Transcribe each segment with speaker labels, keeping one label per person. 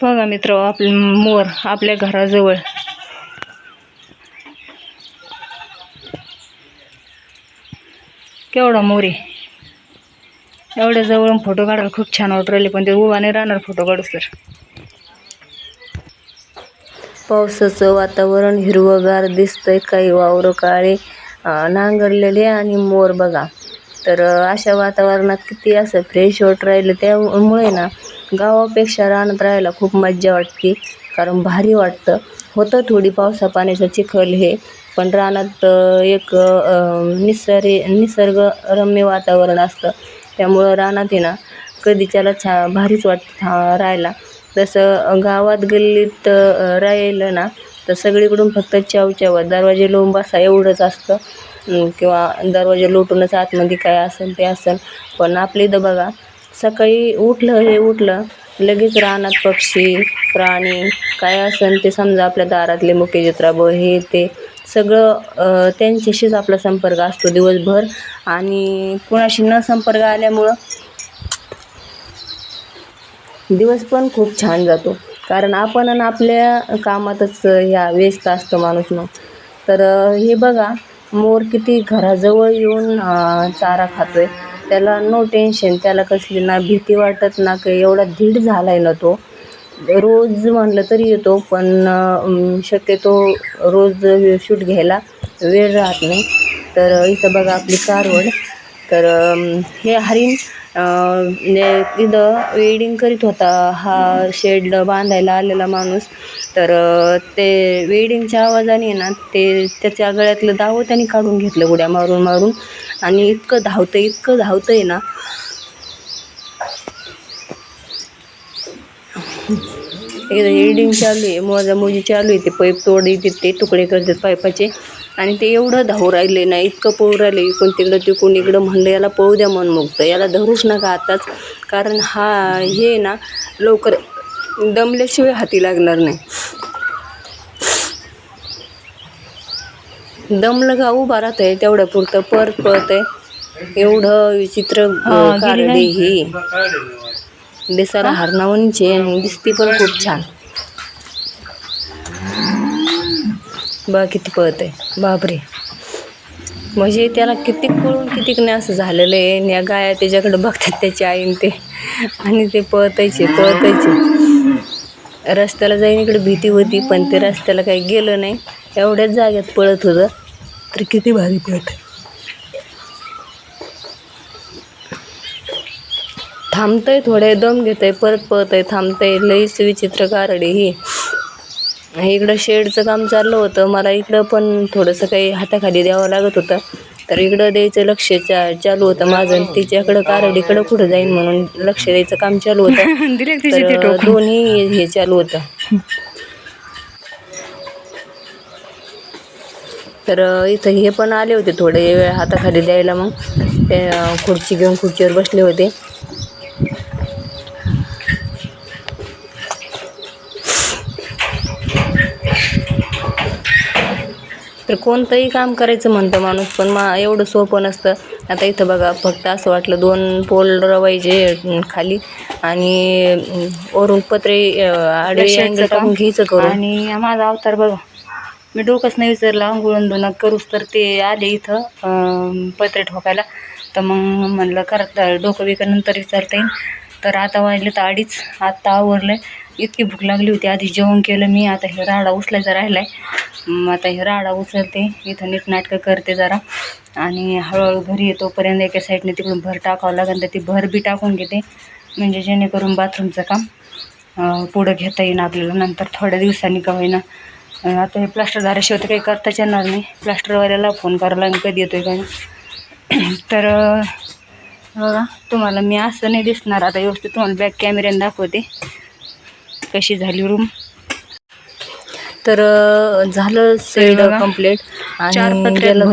Speaker 1: बघा मित्र आप मोर आपल्या घराजवळ. केवढा मोर आहे. एवढ्या जवळून फोटो काढायला खूप छान वाटू राहिले पण ते उभा नाही राहणार फोटो काढू सर
Speaker 2: पावसाचं वातावरण हिरवंगार दिसतंय काही वावरं काळे नांगरलेले आणि मोर बघा. तर अशा वातावरणात किती असं फ्रेश वाटत राहिलं त्यामुळे ना गावापेक्षा रानात राहायला खूप मज्जा वाटते कारण भारी वाटतं. होतं थोडी पावसा पाण्याचं चिखल हे पण रानात एक अं, निसर्ग निसर्गरम्य वातावरण असतं. त्यामुळं रानात आहे ना कधीच्याला छा भारीच वाटतं था- राहायला. तसं गावात गल्लीत राहिलं ना तर सगळीकडून फक्त चावचाव दरवाजे लोंब असा एवढंच असतं. किंवा दरवाजे लोटूनच आतमध्ये काय असेल ते असेल. पण आपले इथं बघा सकाळी उठलं हे उठलं लगेच रानात पक्षी प्राणी काय असेल ते समजा आपल्या दारातले मुके चित्राब हे ते सगळं त्यांच्याशीच आपला संपर्क असतो दिवसभर. आणि कुणाशी न संपर्क आल्यामुळं दिवस पण खूप छान जातो. कारण आपण आणि आपल्या कामातच ह्या व्यस्त असतो माणूस मग तर हे बघा मोर किती घराजवळ येऊन चारा खातो आहे त्याला नो टेन्शन त्याला कसली ना भीती वाटत ना काही एवढा धीड आहे ना तो. रोज म्हणलं तरी येतो पण शक्यतो रोज शूट घ्यायला वेळ राहत नाही. तर इथं बघा आपली कारवड तर हे हरिण ने इथं वेडिंग करीत होता. हा शेड बांधायला आलेला माणूस. तर ते वेडिंगच्या आवाजाने ना ते त्याच्या गळ्यातलं दावं त्याने काढून घेतलं उड्या मारून मारून. आणि इतकं धावतं इतकं धावतं आहे ना. एकदा एडिंग चालू आहे. मोजामोजी चालू आहे. ते पाईप तोडी ते तुकडे करतात पाईपाचे. आणि ते एवढं धावू राहिले ना इतकं पळू राहिले इकडून तिकडं तिकडून इकडं म्हणलं याला पळू द्या मन मुक्त याला धरूच नका आताच कारण हा हे ना लवकर दमल्याशिवाय हाती लागणार नाही. दमलं का उभा राहत आहे तेवढ्या पुरतं परत पळत आहे एवढं विचित्र
Speaker 1: हा, नाही.
Speaker 2: ही. दिसायला हरणावणीची आणि दिसती पण खूप छान. बा किती पळत आहे. बापरे. म्हणजे त्याला किती पळून किती नाही असं झालेलं आहे. आणि या गाया त्याच्याकडे बघतात त्याची आईन ते. आणि ते पळतायचे पळतायचे. रस्त्याला जाईन इकडे भीती होती पण ते रस्त्याला काही गेलं नाही. एवढ्याच जाग्यात पळत होतं. तर किती भारी पळत थांबतंय थोडे दम घेतंय परत पळतंय. थांबतंय. लईच विचित्र कारडे ही. इकडं शेडचं काम चाललं होतं. मला इकडं पण थोडंसं काही हाताखाली द्यावं लागत होतं. तर इकडं द्यायचं लक्ष चा चालू होतं माझं आणि तिच्याकडं कारडीकडं कुठं जाईन म्हणून लक्ष द्यायचं काम चालू होतं. तर दोन्ही हे चालू होतं. तर इथं हे पण आले होते थोडे वेळ हाताखाली द्यायला मग. ते खुर्ची घेऊन खुर्चीवर बसले होते. तर कोणतंही काम करायचं म्हणतं माणूस पण मा एवढं सोपं नसतं. आता इथं बघा फक्त असं वाटलं दोन पोल रवायचे खाली आणि वरून पत्रे आडवे अँगल
Speaker 1: काम.
Speaker 2: टाकून घ्यायचं करून.
Speaker 1: आणि माझा अवतार बघा. मी डोकंच नाही विचारलं आंघोळून धुणं करूच तर ते आले इथं पत्रे ठोकायला. तर मग म्हणलं करत डोकं बिकं नंतर विचारता येईल. तर आता वाजले तर अडीच. आत्ता आवरलं आहे इतकी भूक लागली होती. आधी जेवण केलं मी. आता हे राडा उचलायचा राहिला आहे आता हे राडा उचलते. इथं नीटनाटकं करते जरा. आणि हळूहळू घरी येतोपर्यंत एका साईडने तिकडून भर टाकावं लागेल तर ती भर बी टाकून घेते. म्हणजे जेणेकरून बाथरूमचं काम पुढं घेता येईन आपल्याला. नंतर थोड्या दिवसांनी का होईना. आता हे प्लास्टर झाल्याशिवाय तर काही करताच येणार नाही. प्लास्टरवाल्याला फोन करायला कधी कधी आहे का तर बघा तुम्हाला मी असं नाही दिसणार. आता व्यवस्थित तुम्हाला बॅक कॅमेऱ्याने दाखवते. कशी झाली रूम
Speaker 2: तर झालं सेड. कंप्लीट
Speaker 1: चार
Speaker 2: आणि गेला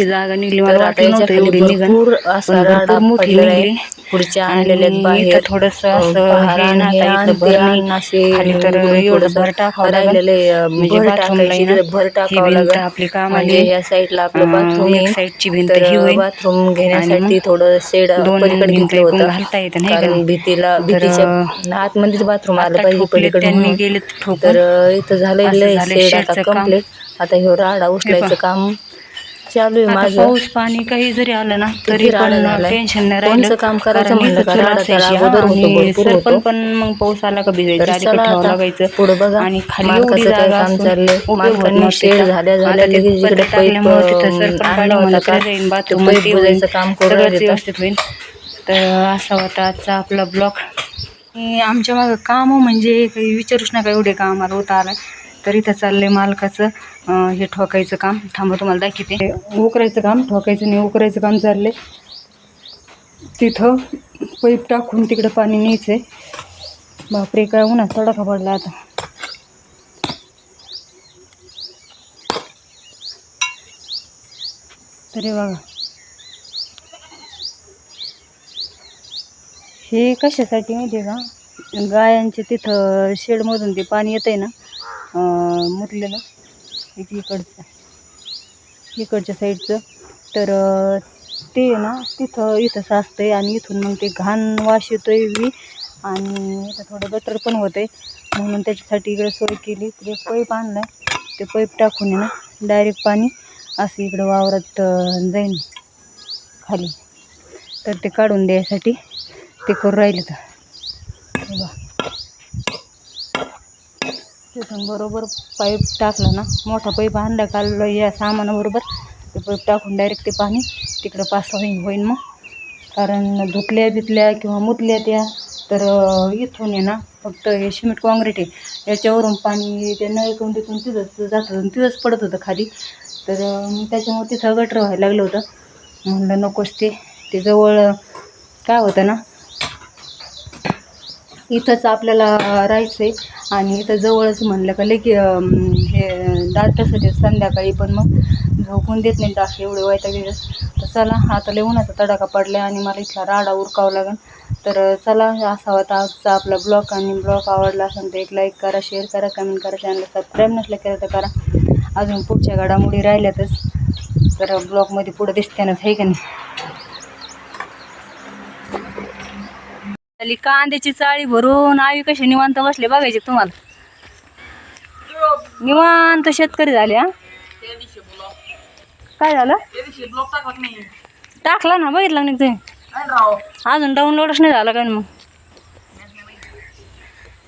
Speaker 1: जागा निघली
Speaker 2: भरपूर असा
Speaker 1: मोठी. निघली
Speaker 2: पुढच्या
Speaker 1: आणि
Speaker 2: आणलेल्या बाहेर
Speaker 1: थोडंसं
Speaker 2: आणि आणि
Speaker 1: भर
Speaker 2: आणि
Speaker 1: टाकावं लागेल. म्हणजे
Speaker 2: लागेल
Speaker 1: आपली कामाला
Speaker 2: म्हणजे
Speaker 1: आहे.
Speaker 2: या साईडला आपलं बाथरूम
Speaker 1: एक साईडची भिंत.
Speaker 2: बाथरूम घेण्यासाठी
Speaker 1: आणि
Speaker 2: थोडं पलीकडे
Speaker 1: भिंत
Speaker 2: घेतलं होतं
Speaker 1: घालता येतं नाही
Speaker 2: कारण? भीतीला भीतीच्या आतमध्येच बाथरूम आलं पाहिजे पलीकडे
Speaker 1: ठोकून.
Speaker 2: तर इथं झालेलं आता
Speaker 1: शेडचं काम.
Speaker 2: कंप्लीट आता हे राडा उचलायचं काम. चालू आहे माझं.
Speaker 1: पाऊस पाणी काही जरी आलं ना तरी पण. टेन्शन नाही राहिलं.
Speaker 2: काम करायचं म्हणलं का? राडा तर अगोदर होतो,
Speaker 1: सरपण. पण मग पाऊस आला का
Speaker 2: तर
Speaker 1: भिजायचं आधी
Speaker 2: चला
Speaker 1: ठेवावं
Speaker 2: आता.
Speaker 1: लागायचं?
Speaker 2: पुढं बघा.
Speaker 1: आणि खाली
Speaker 2: मालकाचं
Speaker 1: एवढी
Speaker 2: काय
Speaker 1: जागा
Speaker 2: काम
Speaker 1: असून
Speaker 2: चाललंय?
Speaker 1: उपयोग होत
Speaker 2: मालकांनी
Speaker 1: नव्हते
Speaker 2: शेड
Speaker 1: का?
Speaker 2: झाल्या
Speaker 1: आता
Speaker 2: झाल्या
Speaker 1: ते
Speaker 2: लगेच जिकडे
Speaker 1: पत्रे
Speaker 2: पाईप
Speaker 1: टाकल्यामुळे तिथं सरपण
Speaker 2: आणला
Speaker 1: काढलं
Speaker 2: होता
Speaker 1: म्हणलं
Speaker 2: का
Speaker 1: तरी जाईन
Speaker 2: ते
Speaker 1: बाथरूम
Speaker 2: पाईप
Speaker 1: ते होईल.
Speaker 2: बुजायचं काम करून
Speaker 1: सगळंच
Speaker 2: राहिले
Speaker 1: व्यवस्थित होईल. तर असा होता आजचा आपला ब्लॉग. आमच्या मागं काम म्हणजे काही विचारूच नका एवढे काम आम्हाला होता आला तर इथं चाललंय मालकाचं हे ठोकायचं काम. थांबा तुम्हाला दाखवते. उकरायचं काम ठोकायचं नाही उकरायचं काम चाललंय. तिथं पाईप टाकून तिकडं पाणी न्यायचंय. बापरे काय उन्हा तडाखा पडला आता. तरी बघा. हे कशासाठी माहिती आहे का? गायांचे तिथं शेडमधून ते पाणी येतं आहे ना? मुरलेलं एक इकडचं. इकडच्या साईडचं. तर ते आहे ना तिथं इथं साचतं आहे आणि इथून मग ते घाण वास आहे बी. आणि इथं थोडं गटर पण होतं आहे म्हणून त्याच्यासाठी इकडे सोय केली. तिकडे पाईप आणलं आहे ते पाईप टाकून ना डायरेक्ट पाणी असं इकडं वावरात जाईन खाली. तर ते काढून द्यायसाठी ते करू राहिले तर हे बघा. तिथून बरोबर पाईप टाकला ना मोठा पाईप आणला काल या सामानाबरोबर. ते पाईप टाकून डायरेक्ट ते पाणी तिकडं पास होईन होईन मग. कारण धुतल्या बितल्या किंवा मुतल्या त्या तर इथून आहे ना फक्त हे सिमेंट काँक्रीट आहे. याच्यावरून पाणी ते नळकून तिथून तिथंच जात होतं तिथंच पडत होतं खाली. तर त्याच्यामुळे तिथं गटर व्हायला लागलं होतं. म्हणलं नकोच ते ते जवळ काय होतं ना इथंच आपल्याला राहायचं आहे आणि इथं जवळच म्हणलं का की हे दाटसाठी संध्याकाळी पण मग झोपून देत नाही दाख एवढे वायता गेलं तर चला आता लय उन्हाचा तडाखा पडला आणि मला इथला राडा उरकावा लागेल. तर चला असा होता आजचा आपला ब्लॉग. आणि ब्लॉग आवडला असेल तर एक लाईक करा शेअर करा कमेंट करा चॅनल सबस्क्राईब नसलं केलं तर करा. अजून पुढच्या घडामोडी राहिल्यातच. तर ब्लॉगमध्ये पुढं दिसतेनच आहे का नाही? आली कांद्याची चाळी भरून आवी कशी निवांत बसले बघायचे तुम्हाला? निवांत शेतकरी झाले हा? काय झालं? टाकला ना बघितला नाही तुम्ही? अजून डाऊनलोडच नाही झाला काय मग?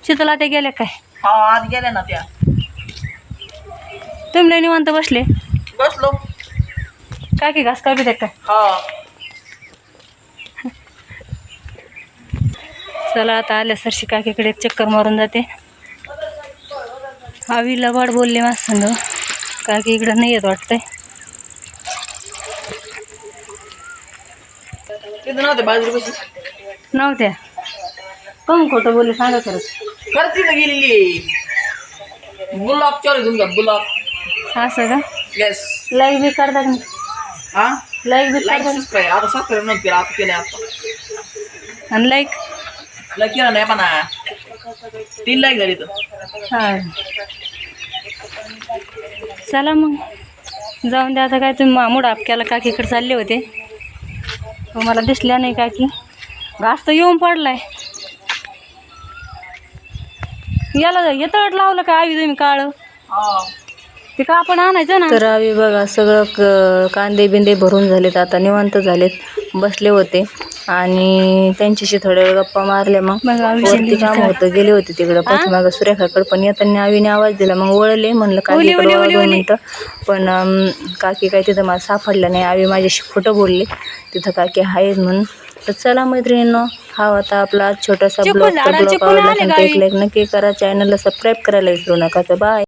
Speaker 1: शीतला ते गेले काय?
Speaker 3: आज गेल्या ना त्या
Speaker 1: तुम्ही निवांत बसले?
Speaker 3: बसलो.
Speaker 1: काय की घास काय? काय चला आता आल्या सरशी काकीकडे एक चक्कर मारून जाते. आवीला वाट बोलले माझ संग काकी इकडं नाही येत वाटतंय. नव्हत्या. कम खोटं बोलले सांगा खरंच
Speaker 3: खरं तिथं गेलेली. गुलाब चालू तुमचा गुलाब.
Speaker 1: असं का?
Speaker 3: येस
Speaker 1: लाईक बी करता का?
Speaker 3: हा?
Speaker 1: लाईक बी
Speaker 3: लाईक सबस्क्राईब आता सबस्क्राईब नव्हती आता केलं आता.
Speaker 1: आणि लाईक
Speaker 3: केलं नाही पण तीन लाईक झाली तर
Speaker 1: हा चला मग जाऊन द्या आता काय तुम्ही मामूड आपक्याला काकीकडे चालले होते. मला दिसल्या नाही काकी. घास तर येऊन पडलाय. याला येतळ लावलं का आवी तुम्ही काळ?
Speaker 3: हा.
Speaker 1: ते का आपण आणायचं ना?
Speaker 2: तर आम्ही बघा सगळं क कांदे बिंदे भरून झालेत आता निवांत झालेत. बसले होते. आणि त्यांच्याशी थोड्या वेळ गप्पा मारल्या मग. वरती काम. होतं गेले होते तिकडं. पाठीमागं सुरेखाकडे पण येताना आवीने आवाज दिला. मग वळले म्हणलं
Speaker 1: ओली,
Speaker 2: दोन. मिनटं. पण काकी काय तिथं मला सापडलं नाही. आवी माझ्याशी खोटं बोलले. तिथं काकी आहेत म्हणून. तर चला मैत्रिणींनो हा होता आपला छोटासा ब्लॉग. ब्लॉग आवडला लाईक नक्की करा. चॅनलला सबस्क्राईब करायला विसरू नका. तर बाय